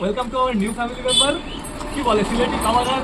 Welcome to our new family member কি বলে সিলেটি কামাগার?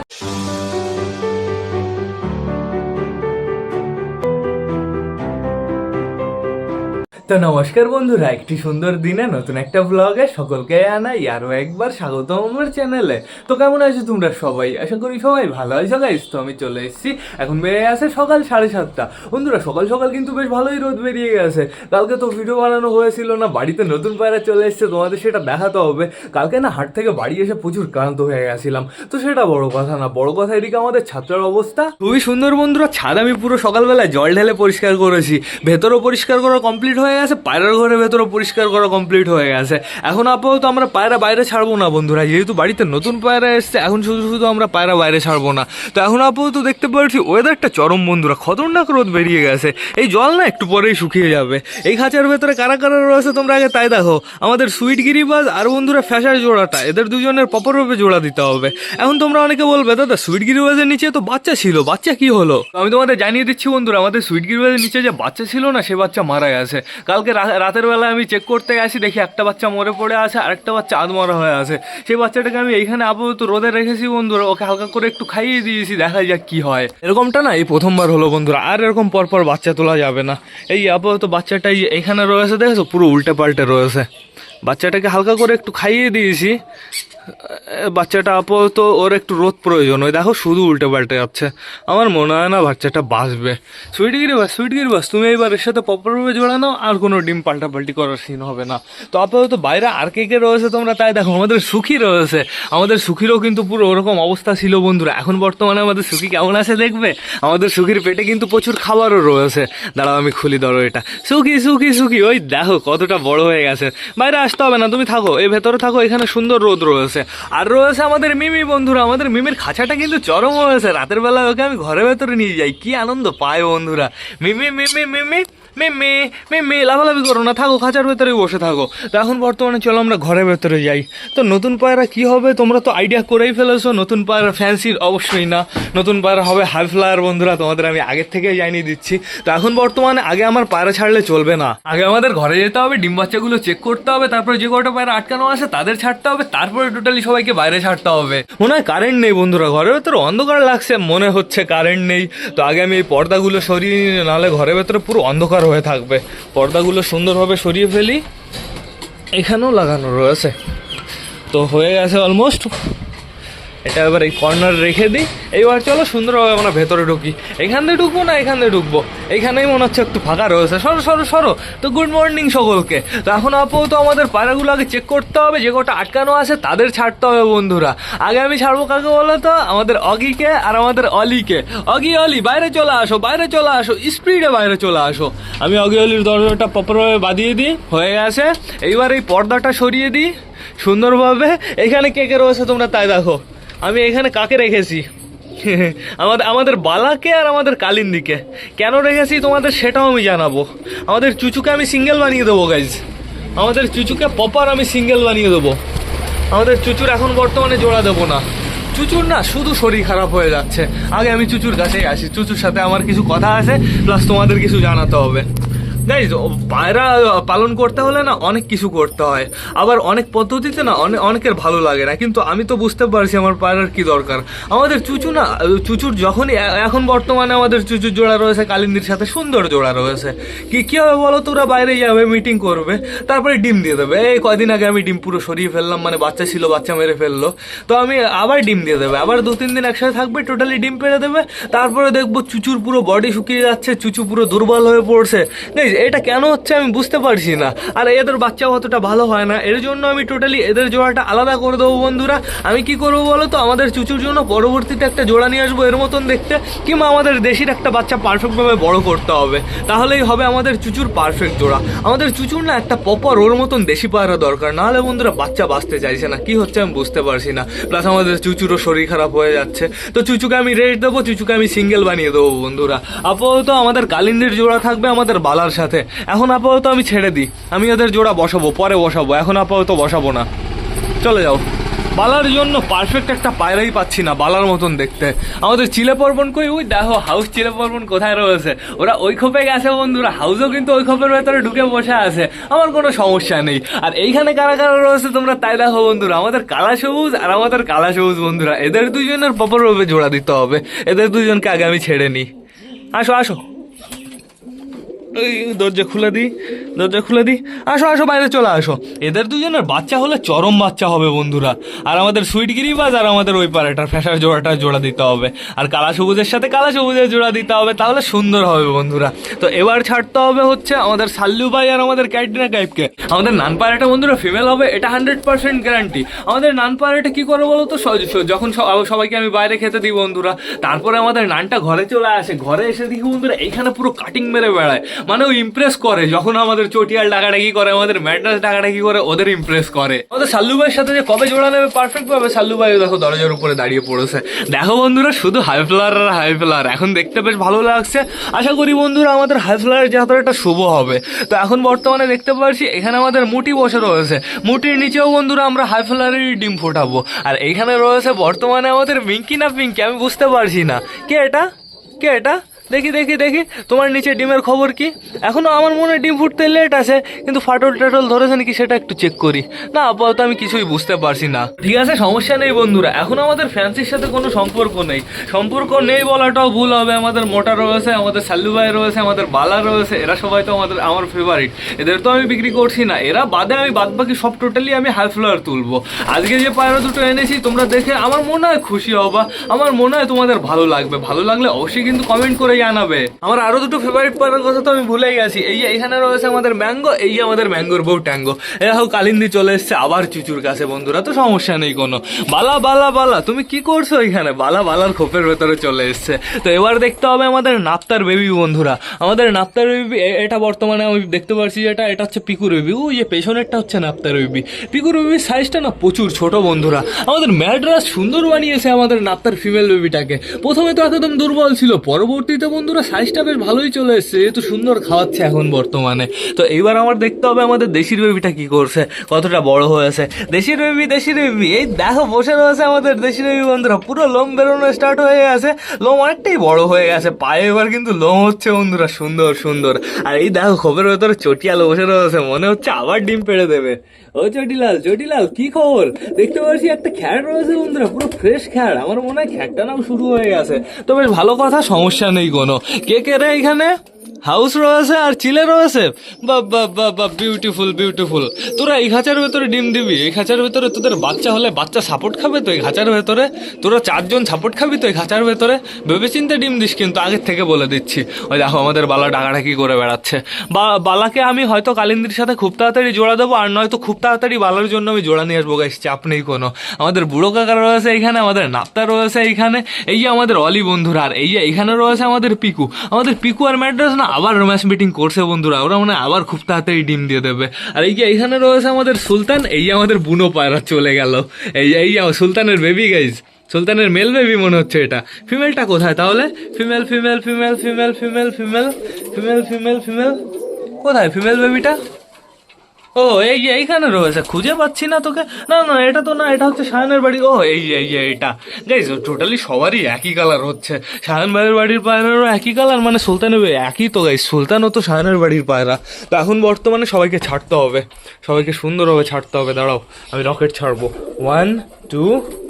তো নমস্কার বন্ধুরা, একটি সুন্দর দিনে নতুন একটা ব্লগে সকলকে আনাই আরও একবার স্বাগতম আমার চ্যানেলে তো কেমন আছো তোমরা সবাই? আশা করি সবাই ভালো আছো গাইস তো আমি চলে এসেছি, এখন বেরিয়ে আসে সকাল সাড়ে সাতটা। বন্ধুরা, সকাল সকাল কিন্তু বেশ ভালোই রোদ বেরিয়ে গেছে। কালকে তো ভিডিও বানানো হয়েছিল না, বাড়িতে নতুন পায়রা চলে এসেছে, তোমাদের সেটা দেখাতে হবে। কালকে না হাট থেকে বাড়ি এসে প্রচুর ক্লান্ত হয়ে গেছিলাম। তো সেটা বড় কথা না, বড় কথা এদিকে আমাদের ছাত্রের অবস্থা খুবই সুন্দর বন্ধুরা। ছাদ আমি পুরো সকালবেলায় জল ঢেলে পরিষ্কার করেছি। ভেতরও পরিষ্কার করা কমপ্লিট হয়ে গেছে, পায়রার ঘরের ভেতরে পরিষ্কার করা কমপ্লিট হয়ে গেছে। এখন আপাতত আমরা পায়রা বাইরে ছাড়বো না, বন্ধুরা। যেহেতু বাড়িতে নতুন পায়রা এসছে, এখন শুধু শুধু আমরা পায়রা বাইরে ছাড়বো না। তো এখন আপাতত দেখতে পাচ্ছি ওয়েদারটা চরম, বন্ধুরা। খতরনাক রোদ বেরিয়ে গেছে। এই জল না একটু পরেই শুকিয়ে যাবে। এই খাঁচার ভেতরে কারা কারা রয়েছে তোমরা আগে তাই দেখো। আমাদের সুইট গিরিবাজ আর বন্ধুরা ফ্যাশার জোড়াটা, এদের দুজনের প্রপারভাবে জোড়া দিতে হবে। এখন তোমরা অনেকে বলবে, দাদা সুইট গিরিবাজের নিচে তো বাচ্চা ছিল, বাচ্চা কি হলো? আমি তোমাদের জানিয়ে দিচ্ছি, বন্ধুরা, আমাদের সুইট গিরিবাজের নিচে যে বাচ্চা ছিল না, সে বাচ্চা মারা গেছে। কালকে রাতের বেলা আমি চেক করতে গেছি, দেখি একটা বাচ্চা মরে পড়ে আছে আর একটা বাচ্চা আধমরা হয়ে আছে। সেই বাচ্চাটাকে আমি এইখানে আপাতত রোদে রেখেছি বন্ধুরা, ওকে হালকা করে একটু খাইয়ে দিয়েছি, দেখা যাক কি হয়। এরকমটা না এই প্রথমবার হলো বন্ধুরা, আর এরকম পরপর বাচ্চা তোলা যাবে না। এই আপাতত বাচ্চাটাই এখানে রয়েছে, দেখেছ? পুরো উল্টে পাল্টে রয়েছে। বাচ্চাটাকে হালকা করে একটু খাইয়ে দিয়েছি। বাচ্চাটা আপাতত ওর একটু রোদ প্রয়োজন। ওই দেখো শুধু উল্টে পাল্টে যাচ্ছে। আমার মনে হয় না বাচ্চাটা বাঁচবে। সুইটগিরি বাস সুইটগিরি বাস, তুমি এবার এর সাথে প্রপারভাবে জোড়া নাও, আর কোনো ডিম পাল্টাপাল্টি করার সিন হবে না। তো আপাতত বাইরে আর কে কে রয়েছে তোমরা তাই দেখো, আমাদের সুখী রয়েছে। আমাদের সুখীরও কিন্তু পুরো ওরকম অবস্থা ছিল বন্ধুরা। এখন বর্তমানে আমাদের সুখী কেমন আছে দেখবে? আমাদের সুখীর পেটে কিন্তু প্রচুর খাবারও রয়েছে। দাঁড়াও আমি খুলি, ধরো এটা। সুখী সুখী সুখী, ওই দেখো কতটা বড় হয়ে গেছে। বাইরে আসতে হবে না, তুমি থাকো। এই ভেতরে থাকো, এখানে সুন্দর রোদ রয়েছে। আর রয়েছে আমাদের মিমি, বন্ধুরা। আমাদের মিমির খাঁচাটা কিন্তু চরম হয়েছে রাতের বেলা ওকে আমি ঘরের ভেতরে নিয়ে যাই। কি আনন্দ পায়, বন্ধুরা। মিমি মিমি মিমি। মিমি মিমি লাভালাভি করো না, থাকো, খাঁচার ভেতরেই বসে থাকো। তো এখন বর্তমানে চলো আমরা ঘরের ভেতরে যাই। তো নতুন পায়রা কি হবে? তোমরা তো আইডিয়া করেই ফেলেছো, নতুন পায়রা ফ্যান্সি অবশ্যই না। নতুন পায়রা হবে হাই ফ্লায়ার বন্ধুরা, তোমাদের আমি আগের থেকেই জানিয়ে দিচ্ছি। তো এখন বর্তমানে আগে আমার পায়রা ছাড়লে চলবে না। আগে আমাদের ঘরে যেতে হবে, ডিম বাচ্চাগুলো চেক করতে হবে, তারপরে যে কটা পায়রা আটকানো আছে তাদের ছাড়তে হবে, তারপরে টোটালি সবাইকে বাইরে ছাড়তে হবে। মনে হয় কারেন্ট নেই বন্ধুরা, ঘরের ভেতরে অন্ধকার লাগছে, মনে হচ্ছে কারেন্ট নেই। তো আগে আমি এই পর্দাগুলো সরিয়ে নিই, নাহলে ঘরের ভেতরে পুরো অন্ধকার হয়ে থাকবে। পর্দাগুলো সুন্দরভাবে সরিয়ে ফেলি। এখানেও লাগানো রয়েছে। তো হয়ে গেছে অলমোস্ট এটা এবার এই কর্নার রেখে দিই। এইবার চলো সুন্দরভাবে আমরা ভেতরে ঢুকি। এখান দিয়ে ঢুকবো না এখান দিয়ে ঢুকবো? এইখানেই মনে হচ্ছে একটু ফাঁকা রয়েছে। সরো সরো সরো। তো গুড মর্নিং সকলকে। তো এখন আপাতত আমাদের পায়রাগুলো আগে চেক করতে হবে, যে কটা আটকানো আছে, তাদের ছাড়তে হবে বন্ধুরা। আগে আমি ছাড়বো কাকে বলো তো? আমাদের অগিকে আর আমাদের অলিকে। অগি, অলি, বাইরে চলে আসো, বাইরে চলে আসো। স্পিডে বাইরে চলে আসো। আমি অগি, অলির দরজাটা প্রপারভাবে বাঁধিয়ে দিই। হয়ে গেছে। এইবার এই পর্দাটা সরিয়ে দিই। সুন্দরভাবে। এখানে কে কে রয়েছে তোমরা তাই দেখো। আমি এখানে কাকে রেখেছি? আমাদের আমাদের বালাকে আর আমাদের কালিন্দিকে। কেন রেখেছি তোমাদের সেটাও আমি জানাব। আমাদের চুচুকে আমি সিঙ্গেল বানিয়ে দেবো গাইজ আমাদের চুচুকে পপার আমি সিঙ্গেল বানিয়ে দেবো। আমাদের চুচুর এখন বর্তমানে জোড়া দেবো না। চুচুর না, শুধু শরীর খারাপ হয়ে যাচ্ছে। আগে আমি চুচুর কাছেই আসি। চুচুর সাথে আমার কিছু কথা আছে প্লাস তোমাদের কিছু জানাতে হবে। গাইজ পায়রা পালন করতে হলে না অনেক কিছু করতে হয়। আবার অনেক পদ্ধতিতে না অনেক অনেকের ভালো লাগে না। কিন্তু আমি তো বুঝতে পারছি আমার পায়রার কি দরকার। আমাদের চুচু না চুচুর যখনই এখন বর্তমানে আমাদের চুচুর জোড়া রয়েছে, কালিন্দির সাথে সুন্দর জোড়া রয়েছে। কি কি হবে বলো তোরা বাইরে যাবে মিটিং করবে, তারপরে ডিম দিয়ে দেবে। এই কয়দিন আগে আমি ডিম পুরো সরিয়ে ফেললাম মানে বাচ্চা ছিল, বাচ্চা মেরে ফেলল। তো আমি আবার ডিম দিয়ে দেবে। আবার দু, তিন দিন একসাথে থাকবে টোটালি ডিম পেড়ে দেবে। তারপরে দেখব চুচুর পুরো বডি শুকিয়ে যাচ্ছে, চুচু পুরো দুর্বল হয়ে পড়ছে। Guys, এটা কেন হচ্ছে আমি বুঝতে পারছি না। আর এদের বাচ্চা অতটা ভালো হয় না। এর জন্য আমি টোটালি এদের জোড়াটা আলাদা করে দেবো বন্ধুরা। আমি কি করব বলো তো? আমাদের চুচুর জন্য পরবর্তীতে একটা জোড়া নিয়ে আসব এর মতন দেখতে। কিংবা আমাদের দেশির একটা বাচ্চা পারফেক্টভাবে বড় করতে হবে। তাহলেই হবে আমাদের চুচুর পারফেক্ট জোড়া। আমাদের চুচুর না একটা পপার ওর মতন দেশি পায়রা দরকার। নাহলে বন্ধুরা বাচ্চা বাঁচতে চাইছে না। কি হচ্ছে আমি বুঝতে পারছি না। প্লাস আমাদের চুচুরও শরীর খারাপ হয়ে যাচ্ছে। তো চুচুকে আমি রেস্ট দেবো চুচুকে আমি সিঙ্গেল বানিয়ে দেবো বন্ধুরা। আপাতত আমাদের কালিন্দির জোড়া থাকবে আমাদের বালার সাথে। এখন আপাতত আমি ছেড়ে দিই। আমি ওদের জোড়া বসাবো, পরে বসাবো। এখন আপাতত বসাবো না। চলে যাও। বালার জন্য পারফেক্ট একটা পায়রাই পাচ্ছি না বালার মতন দেখতে। আমাদের চিলে পর্বণ কই ওই দেখো হাউস চিলে পর্বণ কোথায় রয়েছে? ওরা ওই খোপে গেছে বন্ধুরা। হাউসও কিন্তু ওই খোপের ভেতরে ঢুকে বসে আছে। আমার কোনো সমস্যা নেই। আর এইখানে কারা কারা রয়েছে তোমরা তাই দেখো বন্ধুরা। আমাদের কালা সবুজ আর আমাদের কালা সবুজ বন্ধুরা। এদের দুজনের পপর রূপে জোড়া দিতে হবে। এদের দুজনকে আগে আমি ছেড়ে নিই। আসো আসো। এই দরজা খুলে দিই দরজা খুলে দিই আসো আসো, বাইরে চলে আসো। এদের দুজনের বাচ্চা হলে চরম বাচ্চা হবে বন্ধুরা। আর আমাদের সুইট গিরিবাজ আর আমাদের ওই পাড়াটার ফ্যাশার জোড়াটা জোড়া দিতে হবে। আর কালা সবুজের সাথে কালা সবুজের জোড়া দিতে হবে, তাহলে সুন্দর হবে বন্ধুরা। তো এবার ছাড়তে হবে হচ্ছে আমাদের সাল্লু ভাই আর আমাদের ক্যাটরিনা কাইপকে আমাদের নান পায়রাটা বন্ধুরা ফিমেল হবে, এটা হান্ড্রেড পার্সেন্ট গ্যারান্টি আমাদের নান পায়রাটা কি করে বলো তো? যখন সবাইকে আমি বাইরে খেতে দিই বন্ধুরা, তারপরে আমাদের নানটা ঘরে চলে আসে। ঘরে এসে দেখি বন্ধুরা, এইখানে পুরো কাটিং মেরে বেড়ায়। মানে ও ইমপ্রেস করে। যখন আমাদের চটিয়াল ডাকাডাকি করে, আমাদের ম্যাড্রাস ডাকাডাকি করে, ওদের ইমপ্রেস করে। আমাদের সাল্লু ভাইয়ের সাথে যে কবে জোড়া নেবে পারফেক্ট ভাবে সাল্লু ভাই দেখো দরজার উপরে দাঁড়িয়ে পড়েছে। দেখো বন্ধুরা, শুধু হাই ফ্লার আর হাই ফ্লার এখন দেখতে বেশ ভালো লাগছে। আশা করি বন্ধুরা আমাদের হাই ফ্লারের যাত্রাটা শুভ হবে। তো এখন বর্তমানে দেখতে পাচ্ছি, এখানে আমাদের মুটি বসে রয়েছে। মুটির নিচেও বন্ধুরা আমরা হাই ফ্লারেরই ডিম ফোটাবো। আর এইখানে রয়েছে বর্তমানে আমাদের মিঙ্কি না পিঙ্কি, আমি বুঝতে পারছি না। কে এটা? কে এটা? দেখি দেখি দেখি। তোমার নিচে ডিমের খবর কি? এখনও আমার মনে ডিম ফুটতে লেট আছে, কিন্তু ফাটল টাটল ধরেছে নাকি সেটা একটু চেক করি। না, আপাতত আমি কিছুই বুঝতে পারছি না। ঠিক আছে, সমস্যা নেই বন্ধুরা। এখন আমাদের ফ্যান্সির সাথে কোনো সম্পর্ক নেই। সম্পর্ক নেই বলাটাও ভুল হবে। আমাদের মোটা রয়েছে, আমাদের সাল্লু ভাই রয়েছে, আমাদের বালা রয়েছে। এরা সবাই তো আমাদের, আমার ফেভারিট এদের তো আমি বিক্রি করছি না। এরা বাদে আমি বাদ বাকি সব টোটালি আমি হাই ফ্লোয়ার তুলবো। আজকে যে পায়রা দুটো এনেছি, তোমরা দেখে আমার মনে হয় খুশি হবা। আমার মনে হয় তোমাদের ভালো লাগবে। ভালো লাগলে অবশ্যই কিন্তু কমেন্ট করে জানাবে আমার আরও দুটো ফেভারিট পায়রার কথা তো আমি ভুলেই গেছি। এই যে এখানে রয়েছে আমাদের ম্যাঙ্গো, এই যে আমাদের ম্যাঙ্গোর বউ ট্যাঙ্গো। এরা হোক কালিন্দি চলে এসছে আবার চুচুর কাছে, বন্ধুরা, তো সমস্যা নেই কোনো। বালা বালা বালা, তুমি কি করছ এখানে? বালা, বালার খোপের ভেতরে চলে এসছে। তো এবার দেখতে হবে আমাদের নাপ্তার বেবি বন্ধুরা। আমাদের নাপ্তার বেবি এটা বর্তমানে আমি দেখতে পাচ্ছি যেটা এটা হচ্ছে পিকুর বেবি ওই যে পেছনেরটা হচ্ছে নাপ্তার বেবি পিকুর বেবির সাইজটা না প্রচুর ছোট, বন্ধুরা। আমাদের ম্যাড্রাস সুন্দর বানিয়েছে আমাদের নাপ্তার ফিমেল বেবিটাকে প্রথমে তো একদম দুর্বল ছিল, পরবর্তীতে বন্ধুরা সাইজটা বেশ ভালোই চলে এসছে, যেহেতু সুন্দর খাওয়াচ্ছে এখন বর্তমানে। তো এইবার আমার দেখতে হবে আমাদের দেশির বেবিটা কি করছে, কতটা বড় হয়েছে। দেশির বেবি দেশির বেবি, এই দেখো বসে রয়েছে আমাদের দেশির বেবি বন্ধুরা, পুরো লোম বেরোনো স্টার্ট হয়ে গেছে, লোম অনেকটাই বড় হয়ে গেছে, পায়ে এবার কিন্তু লোম হচ্ছে বন্ধুরা, সুন্দর সুন্দর। আর এই দেখো খোপের ভেতরে চটিয়াল বসে রয়েছে, মনে হচ্ছে আবার ডিম পেড়ে দেবে। ও চটিলাল চটিলাল, কি খবর? দেখতে পাচ্ছি একটা খ্যার রয়েছে বন্ধুরা, পুরো ফ্রেশ খ্যার, আমার মনে হয় খ্যারটা নাও শুরু হয়ে গেছে। তো বেশ ভালো কথা, সমস্যা নেই কোনো কে কে রে এখানে? হাউস রয়েছে আর চিলে রয়েছে। বা বা বা বা বিউটিফুল বিউটিফুল তোরা এই খাঁচার ভেতরে ডিম দিবি, এই খাঁচার ভেতরে তোদের বাচ্চা হলে বাচ্চা সাপোর্ট খাবে তো এই খাঁচার ভেতরে? তোরা চারজন সাপোর্ট খাবি তো এই খাঁচার ভেতরে? ভেবে চিন্তে ডিম দিস কিন্তু আগের থেকে বলে দিচ্ছি। ওই দেখো, আমাদের বালা ডাকাডাকি করে বেড়াচ্ছে। বা, বালাকে আমি হয়তো কালিন্দির সাথে খুব তাড়াতাড়ি জোড়া দেবো, আর নয়তো খুব তাড়াতাড়ি বালার জন্য আমি জোড়া নিয়ে আসব গাইস চাপ নেই কোনো। আমাদের বুড়ো কাকা রয়েছে এইখানে, আমাদের নাপ্তা রয়েছে এইখানে। এই যে আমাদের অলি বন্ধুরা, আর এই যে এইখানে রয়েছে আমাদের পিকু। আমাদের পিকু আর ম্যাড্রাস না আবার রোম্যান্স মিটিং করছে বন্ধুরা ওরা মানে আবার খুব তাড়াতাড়ি ডিম দিয়ে দেবে আর এই যে এইখানে রয়েছে আমাদের সুলতান এই আমাদের বুনো পায়রা চলে গেল এই এই সুলতানের বেবি গাইজ সুলতানের মেল বেবি মনে হচ্ছে এটা ফিমেলটা কোথায় তাহলে female female female female female female female female female কোথায় ফিমেল বেবিটা ও, এই যে এইখানে রয়েছে। খুঁজে পাচ্ছি না তোকে। না না, এটা তো না, এটা হচ্ছে সায়নের বাড়ি। ও, এই যে এই যে এটা গাইজ টোটালি সবারই একই কালার হচ্ছে। সায়ন ভাইয়ের বাড়ির পায়রারও একই কালার মানে সুলতানের একই তো গাইজ সুলতানও তো সায়নের বাড়ির পায়রা। তো এখন বর্তমানে সবাইকে ছাড়তে হবে। সবাইকে সুন্দরভাবে ছাড়তে হবে। দাঁড়াও, আমি রকেট ছাড়বো। ওয়ান টু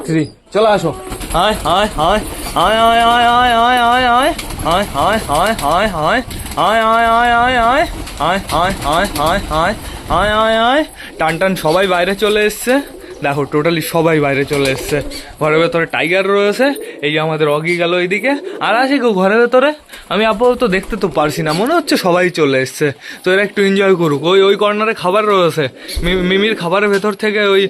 থ্রি চলে আসো। হায় হায় হায়। হায় আয় আয় আয় আয় আয় আয় আয় হায় হায় হায় হায় আয় আয় আয় আয় আয় হায় হায় হায় আয় আয় আয় হায় টান টান সবাই বাইরে চলে এসছে দেখো টোটালি সবাই বাইরে চলে এসছে। ঘরের ভেতরে টাইগার রয়েছে, এই যে আমাদের অগি গেল এইদিকে আর আছে কেউ ঘরের ভেতরে? আমি আপাতত দেখতে তো পারছি না, মনে হচ্ছে সবাই চলে এসছে। তো এরা একটু এনজয় করুক। ওই ওই কর্নারে খাবার রয়েছে। মিমির খাবারের ভেতর থেকে ওই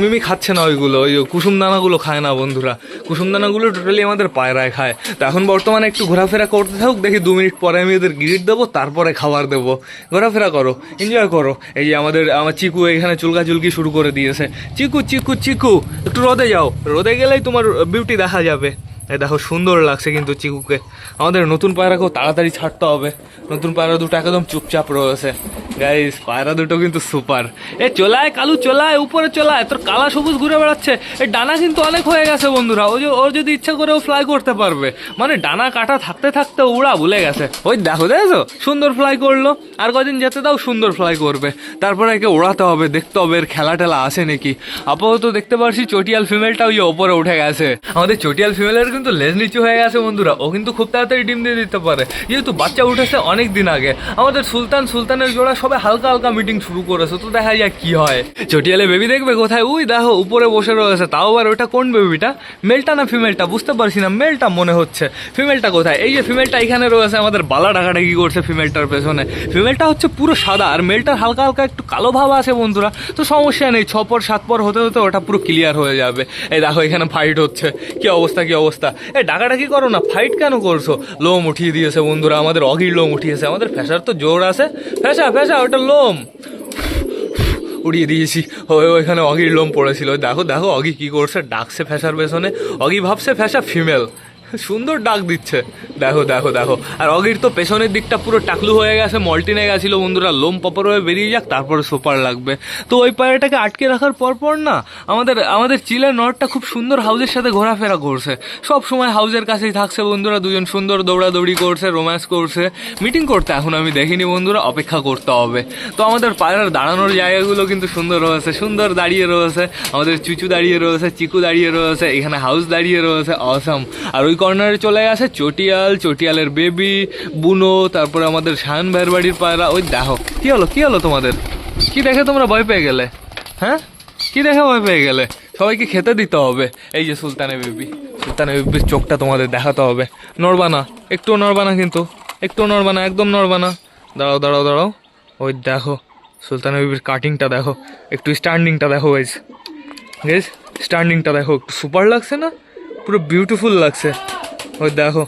মিমি খাচ্ছে না ওইগুলো, ওই কুসুম দানাগুলো খায় না বন্ধুরা। কুসুম দানাগুলো টোটালি আমাদের পায়রায় খায়। তো এখন বর্তমানে একটু ঘোরাফেরা করতে থাকুক, দেখি দু মিনিট পরে আমি এদের গিরিট দেবো, তারপরে খাবার দেবো। ঘোরাফেরা করো এনজয় করো। এই যে আমাদের, আমার চিকু এখানে চুলকা চুলকি শুরু করে দিয়েছে। চিকু চিকু চিকু। একটু রোদে যাও। রোদে গেলেই তোমার বিউটি দেখা যাবে। দেখো, সুন্দর লাগছে কিন্তু চিকুকে। আমাদের নতুন পায়রাকেও তাড়াতাড়ি ছাড়তে হবে। নতুন পায়রা দুটো একদম চুপচাপ রয়েছে। গাইস পায়রা দুটো কিন্তু সুপার এ, চলায়, কালু, চলায়, উপরে চলায়, তোর কালা সবুজ ঘুরে বেড়াচ্ছে। এ, ডানা কিন্তু অনেক হয়ে গেছে বন্ধুরা। ও ওর যদি ইচ্ছা করে ও ফ্লাই করতে পারবে। মানে ডানা কাটা থাকতে থাকতে উড়া ভুলে গেছে। ওই দেখো দেখো সুন্দর ফ্লাই করল। আর কদিন যেতে দাও, সুন্দর ফ্লাই করবে। তারপরে একে ওড়াতে হবে, দেখতে হবে এর খেলা টেলা আসে নাকি। আপাতত দেখতে পারছি চটিয়াল ফিমেলটা ওই ওপরে উঠে গেছে। আমাদের চটিয়াল ফিমেলের কিন্তু লেজ নিচু হয়ে গেছে বন্ধুরা। ও কিন্তু খুব তাড়াতাড়ি ডিম দিয়ে দিতে পারে। যেহেতু বাচ্চা উঠেছে অনেক দিন আগে। আমাদের সুলতান, সুলতানের জোড়া সবে হালকা হালকা মিটিং শুরু করেছে, তো দেখা যায় কি হয়। চটিয়ালে বেবি দেখবে কোথায়? উই, দেখো, উপরে বসে রয়েছে। তাও আবার ওটা কোন বেবিটা মেলটা না ফিমেলটা বুঝতে পারছি না মেলটা মনে হচ্ছে। ফিমেলটা কোথায়? এই যে ফিমেলটা এখানে রয়েছে, আমাদের বালা ডাকাডাকি করছে ফিমেলটার পেছনে। ফিমেলটা হচ্ছে পুরো সাদা, আর মেলটার হালকা হালকা একটু কালো ভাব আছে বন্ধুরা। তো সমস্যা নেই, ছ পর, সাত পর হতে হতে ওটা পুরো ক্লিয়ার হয়ে যাবে। এই দেখো, এখানে ফাইট হচ্ছে। কি অবস্থা কি অবস্থা? এ ডাকাডাকি করো না ফাইট কেন করছ? লোম উঠিয়ে দিয়েছে বন্ধুরা, আমাদের অগির লোম উঠিয়েছে। আমাদের ফ্যাসার তো জোর আছে। ফ্যাসা ফ্যাসা ওটা লোম। উড়িয়ে দিয়েছি। ওই ওইখানে অগির লোম পড়েছিল। দেখো দেখো, অগি কি করছে, ডাকছে ফ্যাসার পেছনে। অগি ভাবছে ফ্যাসা ফিমেল। সুন্দর ডাক দিচ্ছে। দেখো দেখো দেখো। আর অগির তো পেছনের দিকটা পুরো টাকলু হয়ে গেছে, মল্টিনে গেছিল বন্ধুরা, লোম পপার হয়ে বেরিয়ে যাক, তারপরে সুপার লাগবে। তো ওই পায়রাটাকে আটকে রাখার পর পর না, আমাদের আমাদের চিলের নটটা খুব সুন্দর হাউজের সাথে ঘোরাফেরা করছে। সব সময় হাউজের কাছেই থাকছে বন্ধুরা, দুজন সুন্দর দৌড়াদৌড়ি করছে, রোম্যান্স করছে। মিটিং করতে এখন আমি দেখিনি বন্ধুরা, অপেক্ষা করতে হবে। তো আমাদের পায়রার দাঁড়ানোর জায়গাগুলো কিন্তু সুন্দর রয়েছে, সুন্দর দাঁড়িয়ে রয়েছে। আমাদের চুচু দাঁড়িয়ে রয়েছে, চিকু দাঁড়িয়ে রয়েছে, এখানে হাউস দাঁড়িয়ে রয়েছে অসম আর ওই কর্নারে চলে আসে চটিয়াল, চটিয়ালের বেবি বুনো, তারপরে আমাদের শান ভাইয়ের বাড়ির পায়রা, ওই দেখো, কি হলো কি হলো তোমাদের? কি দেখে তোমরা ভয় পেয়ে গেলে? হ্যাঁ? কি দেখে ভয় পেয়ে গেলে? সবাইকে খেতে দিতে হবে। এই যে সুলতানের বেবি সুলতানের বেবির চোখটা তোমাদের দেখাতে হবে। নড়বা না একটু নড়বা না কিন্তু একটু নড়বা না একদম নড়বা না দাঁড়াও দাঁড়াও দাঁড়াও। ওই দেখো সুলতানের বেবির কাটিংটা দেখো, একটু স্ট্যান্ডিংটা দেখো গাইজ গেস স্ট্যান্ডিংটা দেখো, একটু সুপার লাগছে না? পুরো বিউটিফুল লাগছে। ওই দেখো।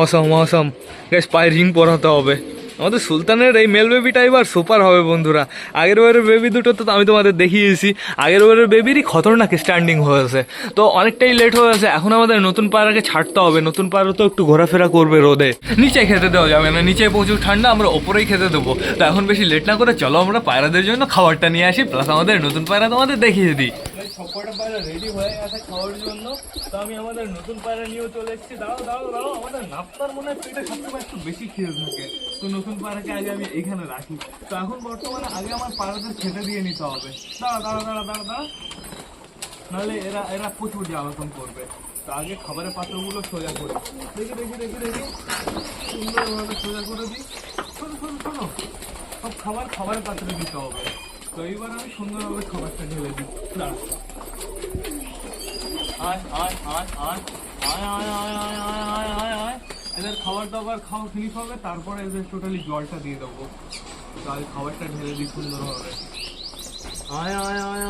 অসম অসম গ্যাস পায়ে রিং পরাতে হবে। আমাদের সুলতানের এই মেল বেবিটা এবার সুপার হবে, বন্ধুরা। আগের বারের বেবি দুটো তো আমি তোমাদের দেখিয়েছি। আগের বারের বেবিরই খতরনাক স্ট্যান্ডিং হয়েছে তো অনেকটাই লেট হয়েছে এখন আমাদের নতুন পায়রাকে ছাড়তে হবে। নতুন পায়রা তো একটু ঘোরাফেরা করবে রোদে। নিচে খেতে দেওয়া যাবে না। নিচে প্রচুর ঠান্ডা, আমরা ওপরেই খেতে দেবো। তো এখন বেশি লেট না করে চলো আমরা পায়রাদের জন্য খাবারটা নিয়ে আসি। প্লাস আমাদের নতুন পায়রা তোমাদের দেখিয়ে দিই। আমাদের নতুন পায়রা নতুন পায়রাকে আগে আমি এখানে রাখি তো এখন বর্তমানে আগে আমার পায়রাদের খেতে দিয়ে নিতে হবে দাঁড়া দাঁড়া দাঁড়া দাঁড়া দাঁড়া নাহলে এরা এরা প্রচুর জ্বালাতন করবে তো আগে খাবারের পাত্রগুলো সোজা করি দেখি দেখি দেখি দেখি সুন্দরভাবে সোজা করে দিই শোনো শোনো শোনো সব খাবার খাবারের পাত্রে দিতে হবে তো এইবার আমি সুন্দরভাবে খাবারটা ঢেলে দিই দাঁড়া আয় আয় আয় আয় আয় আয় আয় আয় আয় আয় আয় আয় এদের খাবার দাবার খাওয়া ফিনিশ হবে তারপরে এদের টোটালি জলটা দিয়ে দেবো। তো আগে খাবারটা ঢেলে দিই সুন্দরভাবে। আয় আয় আয়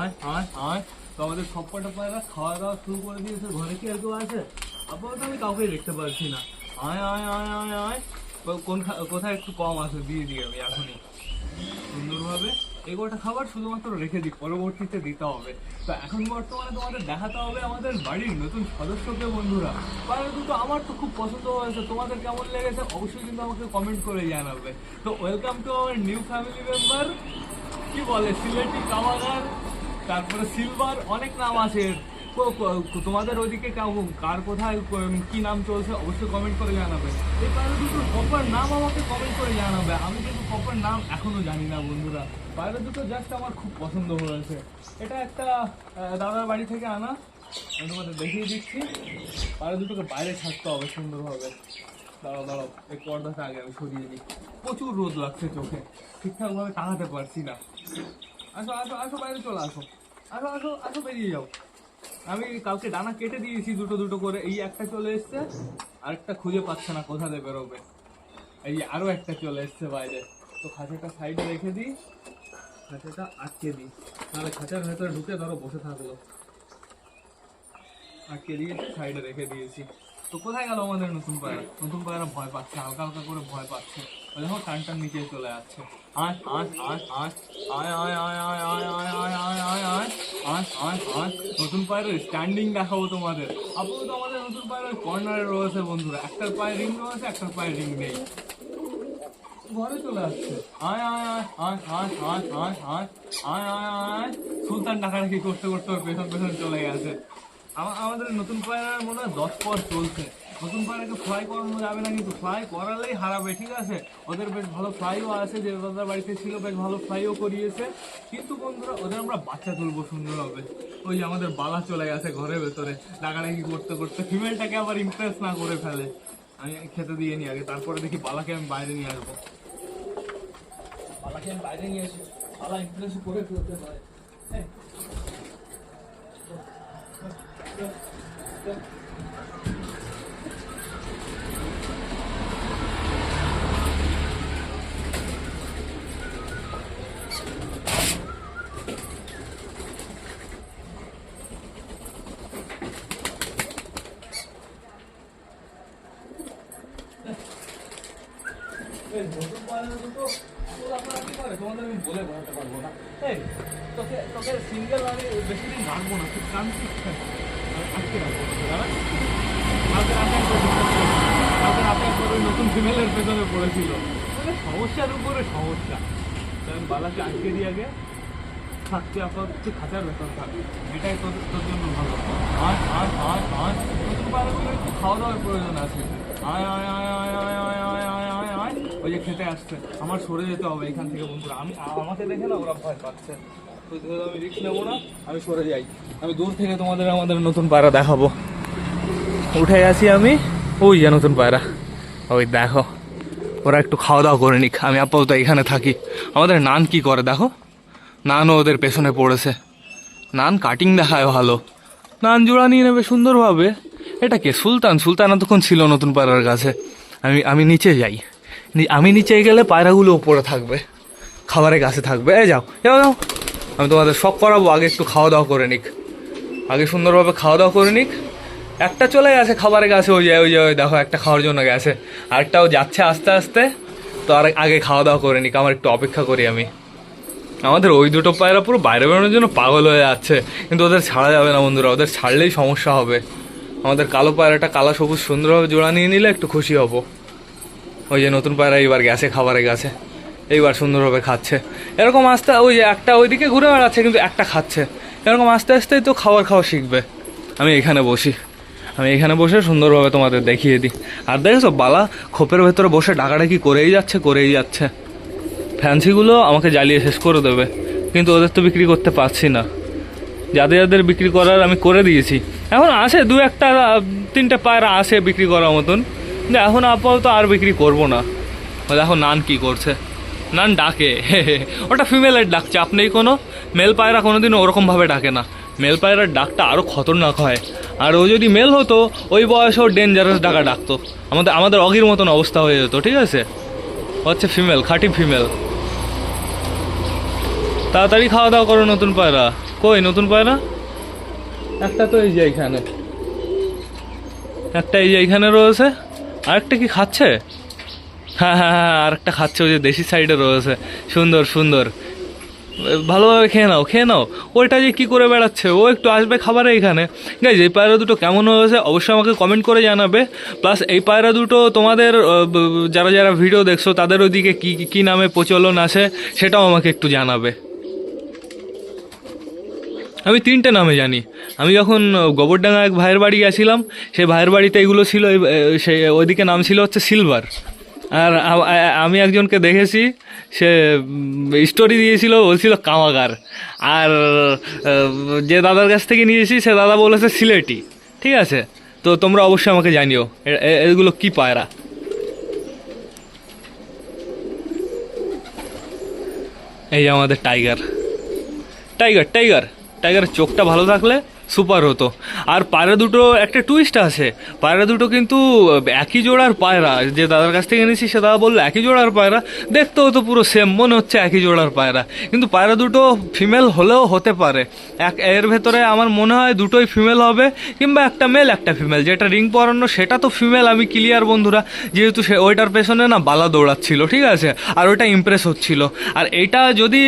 আয় আয় তো আমাদের সব কটা পায়রা খাওয়া দাওয়া শুরু করে দিয়েছে। ঘরে কি আর কেউ আছে? আপাতত আমি কাউকেই দেখতে পাচ্ছি না। আয় আয় আয় আয় আয়। কোন কোথায় একটু কম আছে, দিয়ে দিই আমি এখনই। সুন্দরভাবে। এগোটা খাবার শুধুমাত্র রেখে দিই, পরবর্তীতে দিতে হবে। তো এখন বর্তমানে তোমাদের দেখাতে হবে আমাদের বাড়ির নতুন সদস্যকে বন্ধুরা। কারণ দুটো আমার তো খুব পছন্দ হয়েছে, তোমাদের কেমন লেগেছে অবশ্যই কিন্তু আমাকে কমেন্ট করে জানাবে। তো welcome to our new family member কি বলে, সিলেটি কামাগার, তারপরে সিলভার, অনেক নাম আছে। তোমাদের কাউ- কার কোথায় ক- নাম চলছে, অবশ্যই কমেন্ট করে জানাবে। এই কারণে দুটোর প্রপার নাম আমাকে কমেন্ট করে জানাবে। আমি কিন্তু নাম এখনও জানি না বন্ধুরা। পায়রা দুটো জাস্ট আমার খুব পছন্দ হয়েছে। এটা একটা দাদার বাড়ি থেকে আনা। আমি তোমাদের দেখিয়ে দিচ্ছি। পায়রা দুটোকে বাইরে ছাড়তে হবে সুন্দরভাবে। দাঁড়াও দাঁড়াও, এই পর্দাটা আগে আমি সরিয়ে দিই প্রচুর রোদ লাগছে চোখে। ঠিকঠাকভাবে টাঙাতে পারছি না। আসো আসো আসো, বাইরে চলে আসো। আসো আসো আসো, বেরিয়ে যাও। আমি কালকে ডানা কেটে দিয়েছি দুটো দুটো করে। এই একটা চলে এসছে। আরেকটা খুঁজে পাচ্ছে না কোথা বেরোবে। এই আরও একটা চলে এসছে বাইরে। তো খাঁচাটা সাইডে রেখে দিই খাঁচাটা আটকে দিই তাহলে খাঁচার ভেতরে ঢুকে ধরো বসে থাকল আটকে দিয়েছি সাইডে রেখে দিয়েছি তো কোথায় গেল আমাদের নতুন পায়রা নতুন পায়রা ভয় পাচ্ছে হালকা হালকা করে ভয় পাচ্ছে দেখো টান টান নিচে চলে যাচ্ছে নতুন পায়ের স্ট্যান্ডিং দেখাবো তোমাদের আপাতত আমাদের নতুন পায়ের কর্নারে রয়েছে বন্ধুরা একটার পায়ে রিং রয়েছে একটার পায়ে রিং নেই ঘরে চলে আসছে আয় আয় আয় আয় আয় আয় আয় আয় আয় আয় সুলতান ডাকাডাকি করতে করতে পেছন পেছন চলে গেছে আমাদের নতুন পায়রার মনে হয় দশ পর চলছে নতুন পায়রাকে ফ্লাই করানো যাবে না কিন্তু ফ্লাই করালেই হারাবে ঠিক আছে ওদের বেশ ভালো ফ্লাইও আছে যে দাদার বাড়িতে ছিল বেশ ভালো ফ্লাইও করিয়েছে কিন্তু বন্ধুরা ওদের আমরা বাচ্চা তুলবো সুন্দর হবে ওই আমাদের বালা চলে গেছে ঘরের ভেতরে ডাকাডাকি করতে করতে ফিমেলটাকে আবার ইমপ্রেস না করে ফেলে আমি খেতে দিয়ে নি আগে তারপরে দেখি বালাকে আমি বাইরে নিয়ে আসব পালাকে আমি বাইরে নিয়ে আসি। পালা ইন্টারেস্ট করে ফেলতে হয় হ্যাঁ। ফিমেলের পেছনে পড়েছিল মানে সমস্যার উপরে সমস্যা আমি বালাকে আটকে দিয়ে আগে থাকতে আপাতত খাঁচার ভেতর থাক এটাই তোর তোর জন্য ভালো আয় আয় আয় নতুন পায়রাগুলো একটু খাওয়া দাওয়ার প্রয়োজন আছে আয় আয় আয় আয় আয় আয় আয় আয় আয় আয় ওই যে খেতে আসছে আমার সরে যেতে হবে এখান থেকে বন্ধুরা আমি আমাকে দেখে না ওরা ভয় পাচ্ছে আমি নেব না আমি সরে যাই আমি দূর থেকে তোমাদের আমাদের নতুন পায়রা দেখাবো উঠে আসি আমি ওই যে নতুন পায়রা ওই দেখো, ওরা একটু খাওয়া দাওয়া করে নিক, আমি আপাতত এখানে থাকি। আমাদের নান কি করে দেখো? নানও ওদের পেছনে পড়েছে। নান কাটিং দেখায় ভালো। নান জোড়া নিয়ে নেবে সুন্দরভাবে। এটা কে? সুলতান। সুলতান এতক্ষণ ছিল নতুন পায়রার কাছে। আমি আমি নিচে যাই। আমি নিচে গেলে পায়রাগুলো ওপরে থাকবে। খাবারের কাছে থাকবে। এই যাও যাও যাও। আমি তোমাদের সব করাবো। আগে একটু খাওয়া দাওয়া করে নিক। আগে সুন্দরভাবে খাওয়া দাওয়া করে নিক। একটা চলে গেছে খাবারের কাছে, ওই যে ওই যে, ওই দেখো, একটা খাওয়ার জন্য গেছে। আরেকটাও যাচ্ছে আস্তে আস্তে, তো আর আগে খাওয়া দাওয়া করে নিক, আমার একটু অপেক্ষা করি আমি। আমাদের ওই দুটো পায়রা পুরো বাইরে বেরোনোর জন্য পাগল হয়ে যাচ্ছে, কিন্তু ওদের ছাড়া যাবে না বন্ধুরা, ওদের ছাড়লেই সমস্যা হবে। আমাদের কালো পায়রাটা কালো সবুজ সুন্দরভাবে জোড়া নিয়ে নিলে একটু খুশি হব। ওই যে নতুন পায়রা এইবার গেছে খাবারে গেছে এইবার সুন্দরভাবে খাচ্ছে। এরকম আস্তে, ওই যে একটা ওইদিকে ঘুরে বেড়াচ্ছে, কিন্তু একটা খাচ্ছে। এরকম আস্তে আস্তেই তো খাবার খাওয়া শিখবে। আমি এখানে বসি। আমি এখানে বসে সুন্দরভাবে তোমাদের দেখিয়ে দিই। আর দেখেছ, বালা খোপের ভেতরে বসে ডাকাডাকি করেই যাচ্ছে করেই যাচ্ছে। ফ্যান্সিগুলো আমাকে জ্বালিয়ে শেষ করে দেবে, কিন্তু ওদের তো বিক্রি করতে পারছি না। যাদের যাদের বিক্রি করার আমি করে দিয়েছি। এখন আসে, দু একটা, তিনটে পায়রা আসে বিক্রি করার মতন। কিন্তু এখন আপাতত আর বিক্রি করব না। দেখো, নান কি করছে। নান ডাকে ওটা ফিমেলের ডাক চাপ নেই কোনো, মেল পায়রা কোনোদিনও ওরকমভাবে ডাকে না। মেল পায়রার ডাকটা আরও খতরনাক হয়। আর ও যদি মেল হতো, ওই বয়সেও ডেঞ্জারাস ডাকা ডাকতো। আমাদের আমাদের অগির মতন অবস্থা হয়ে যেত, ঠিক আছে? হচ্ছে ফিমেল খাঁটি ফিমেল তাড়াতাড়ি খাওয়া দাওয়া করো নতুন পায়রা। কই, নতুন পায়রা? একটা তো এই যে এইখানে। একটা এই যে এইখানে রয়েছে। আরেকটা কি খাচ্ছে? হ্যাঁ হ্যাঁ হ্যাঁ আরেকটা খাচ্ছে ওই যে দেশি সাইডে রয়েছে। সুন্দর সুন্দর। ভালোভাবে খেয়ে নাও খেয়ে নাও। ওইটা যে কী করে বেড়াচ্ছে? ও একটু আসবে খাবারে এখানে। গাইজ এই পায়রা দুটো কেমন হয়েছে অবশ্যই আমাকে কমেন্ট করে জানাবে। প্লাস এই পায়রা দুটো তোমাদের যারা যারা ভিডিও দেখছ, তাদের ওইদিকে কী কী নামে প্রচলন আছে সেটাও আমাকে একটু জানাবে। আমি তিনটে নামে জানি। আমি যখন গোবরডাঙ্গা এক ভাইয়ের বাড়ি গেছিলাম সেই ভাইয়ের বাড়িতে এগুলো ছিল সে, ওইদিকে নাম ছিল হচ্ছে সিলভার আর আমি একজনকে দেখেছি, সে স্টোরি দিয়েছিল, বলছিল কামাগার। আর যে দাদার কাছ থেকে নিয়েছি, সে দাদা বলেছে সিলেটি, ঠিক আছে? তো তোমরা অবশ্যই আমাকে জানিও এগুলো কি পায়রা? এই আমাদের টাইগার টাইগার টাইগার, টাইগারের চোখটা ভালো থাকলে সুপার হতো। আর পায়রা দুটো একটা টুইস্ট আছে। পায়রা দুটো কিন্তু একই জোড়ার পায়রা। যে দাদার কাছ থেকে নিয়েছি সে দাদা বলল, একই জোড়ার পায়রা। দেখতেও তো পুরো সেম মনে হচ্ছে একই জোড়ার পায়রা। কিন্তু পায়রা দুটো ফিমেল হলেও হতে পারে। এক, এর ভেতরে আমার মনে হয় দুটোই ফিমেল হবে, কিংবা একটা মেল একটা ফিমেল যেটা রিং পরানো, সেটা তো ফিমেল আমি ক্লিয়ার বন্ধুরা। যেহেতু সে ওইটার পেছনে না বালা দৌড়াচ্ছিল, ঠিক আছে? আর ওইটা ইমপ্রেস হচ্ছিল। আর এইটা যদি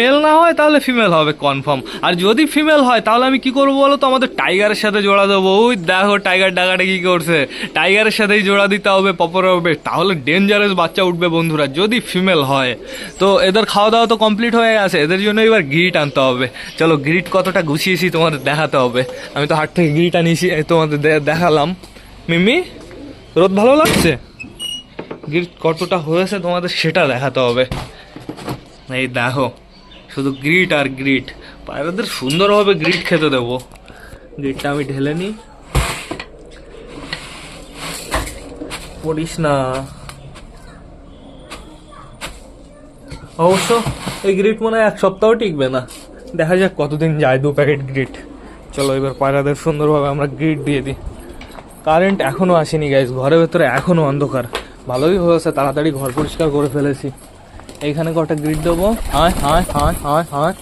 মেল না হয়, তাহলে ফিমেল হবে কনফার্ম আর যদি ফিমেল হয়, তাহলে আমি কি করব? বলো তো, আমাদের টাইগারের সাথে জোড়া দেবো। ওই দেখো, টাইগার ডাকাটা কি করছে। টাইগারের সাথেই জোড়া দিতে হবে পপর হবে তাহলে ডেঞ্জারাস বাচ্চা উঠবে বন্ধুরা, যদি ফিমেল হয়। তো এদের খাওয়া দাওয়া তো কমপ্লিট হয়ে গেছে। এদের জন্য এবার গিরিট আনতে হবে। চলো গিরিট কতটা গুছিয়েছি তোমাদের দেখাতে হবে। আমি তো হাট থেকে গিরিট আনিয়েছি তোমাদের দেখালাম। মিমি, রোদ ভালো লাগছে? গিরিট কতটা হয়েছে তোমাদের সেটা দেখাতে হবে। এই দেখো, শুধু গ্রিট আর গ্রিট পায়রাদের সুন্দরভাবে গ্রিট খেতে দেবো। গ্রিটটা আমি ঢেলে নিই। পড়িস না। অবশ্য এই গ্রিট মনে হয় এক সপ্তাহ টিকবে না। দেখা যাক কতদিন যায় দু প্যাকেট গ্রিট চলো এবার পায়রাদের সুন্দরভাবে আমরা গ্রিট দিয়ে দিই। কারেন্ট এখনও আসেনি গাইজ ঘরের ভেতরে এখনও অন্ধকার। ভালোই হয়েছে, তাড়াতাড়ি ঘর পরিষ্কার করে ফেলেছি। এইখানে কটা গ্রিড দেবো? হায় হায় হায় হায় হায়।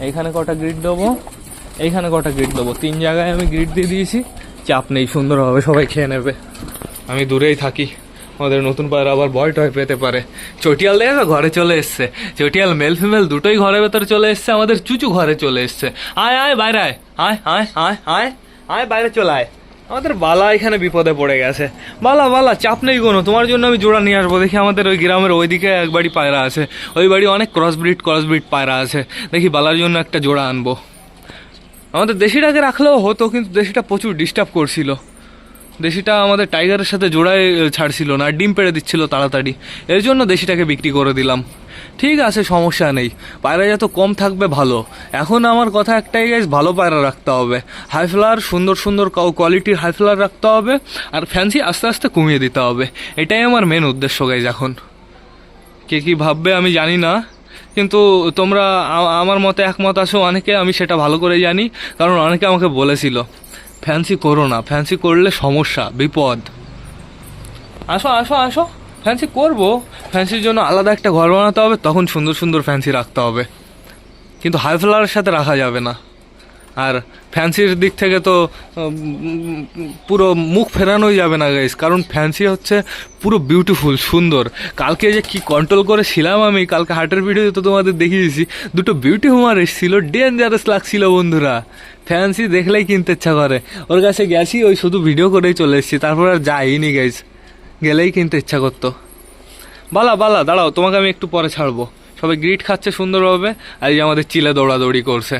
এইখানে কটা গ্রিড দেবো? এইখানে কটা গ্রিড দেবো? তিন জায়গায় আমি গ্রিড দিয়ে দিয়েছি। চাপ নেই, সুন্দরভাবে সবাই খেয়ে নেবে। আমি দূরেই থাকি। আমাদের নতুন পায়রা আবার ভয় টয় পেতে পারে। চটিয়াল দেখে ঘরে চলে এসছে। চটিয়াল মেল ফিমেল দুটোই ঘরের ভেতরে চলে এসছে। আমাদের চুচু ঘরে চলে এসছে। আয় আয়, বাইরে আয়। আয় আয় আয় আয়। আয়, বাইরে চলে আয়। আমাদের বালা এখানে বিপদে পড়ে গেছে। বালা বালা, চাপ নেই কোনো। তোমার জন্য আমি জোড়া নিয়ে আসব। দেখি আমাদের ওই গ্রামের ওইদিকে এক বাড়ি পায়রা আছে। ওই বাড়ি অনেক ক্রস ব্রিড ক্রস ব্রিড পায়রা আছে। দেখি বালার জন্য একটা জোড়া আনব। আমাদের দেশিটাকে রাখলেও হতো, কিন্তু দেশিটা প্রচুর ডিস্টার্ব করছিল। দেশিটা আমাদের টাইগারের সাথে জোড়ায় ছাড়ছিল না, ডিম পেড়ে দিচ্ছিল তাড়াতাড়ি। এর জন্য দেশিটাকে বিক্রি করে দিলাম। ঠিক আছে, সমস্যা নেই। পায়রা যত কম থাকবে, ভালো। এখন আমার কথা একটাই গাইজ ভালো পায়রা রাখতে হবে। হাই ফ্লাওয়ার সুন্দর সুন্দর কোয়ালিটির হাই ফ্লাওয়ার রাখতে হবে আর ফ্যান্সি আস্তে আস্তে কমিয়ে দিতে হবে। এটাই আমার মেন উদ্দেশ্য গাইজ এখন। কে কী ভাববে আমি জানি না। কিন্তু তোমরা আমার মতে একমত আছো, অনেকে আমি সেটা ভালো করে জানি। কারণ অনেকে আমাকে বলেছিল। ফ্যান্সি করো না ফ্যান্সি করলে সমস্যা, বিপদ। আসো আসো আসো ফ্যান্সি করব। ফ্যান্সির জন্য আলাদা একটা ঘর বানাতে হবে, তখন সুন্দর সুন্দর ফ্যান্সি রাখতে হবে। কিন্তু হাই ফ্লাওয়ারের সাথে রাখা যাবে না। আর ফ্যান্সির দিক থেকে তো পুরো মুখ ফেরানোই যাবে না গাইস কারণ ফ্যান্সি হচ্ছে পুরো বিউটিফুল সুন্দর। কালকে যে কি কন্ট্রোল করেছিলাম আমি, কালকে হার্টের ভিডিও তো তোমাদের দেখিয়েছি। দুটো বিউটি হুমার এসেছিল ডেঞ্জারাস লাগছিল বন্ধুরা। ফ্যান্সি দেখলেই কিনতে ইচ্ছা করে। ওর কাছে গেছি, ওই শুধু ভিডিও করেই চলে এসেছি। তারপর আর যাইনি গাইস গেলেই কিনতে ইচ্ছা করতো। বালা বালা, দাঁড়াও, তোমাকে আমি একটু পরে ছাড়বো। সবাই গ্রিট খাচ্ছে সুন্দরভাবে। আর এই যে আমাদের চিলে দৌড়াদৌড়ি করছে।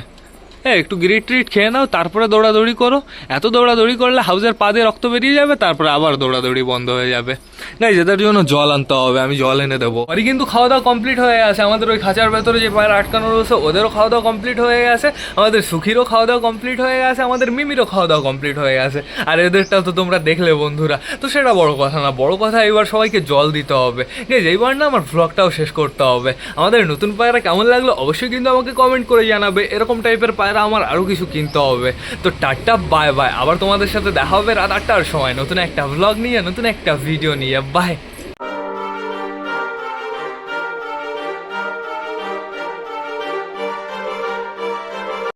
হ্যাঁ একটু গ্রিট ট্রিট খেয়ে নাও, তারপরে দৌড়াদৌড়ি করো। এত দৌড়াদৌড়ি করলে হাউসের পা দিয়ে রক্ত বেরিয়ে যাবে, তারপরে আবার দৌড়াদৌড়ি বন্ধ হয়ে যাবে। গাইজ এদের জন্য জল আনতে হবে, আমি জল এনে দেবো। আর কিন্তু খাওয়া দাওয়া কমপ্লিট হয়ে গেছে। আমাদের ওই খাঁচার ভেতরে যে পায়রা আটকানো রয়েছে, ওদেরও খাওয়া দাওয়া কমপ্লিট হয়ে গেছে। আমাদের সুখীরও খাওয়া দাওয়া কমপ্লিট হয়ে গেছে, আমাদের মিমিরও খাওয়া দাওয়া কমপ্লিট হয়ে গেছে। আর এদেরটাও তো তোমরা দেখলে, বন্ধুরা। তো সেটা বড় কথা না, বড় কথা এবার সবাইকে জল দিতে হবে। গাইজ এইবার না আমার ভ্লগটাও শেষ করতে হবে। আমাদের নতুন পায়রা কেমন লাগল অবশ্যই কিন্তু আমাকে কমেন্ট করে জানাবে। এরকম টাইপের পায়রা আমার আরও কিছু কিনতে হবে। তো টাটা বাই বাই আবার তোমাদের সাথে দেখা হবে রাত আটটার সময়। নতুন একটা ভ্লগ নিয়ে, নতুন একটা ভিডিও নিয়ে। ಅಬ್ಬಾಯ್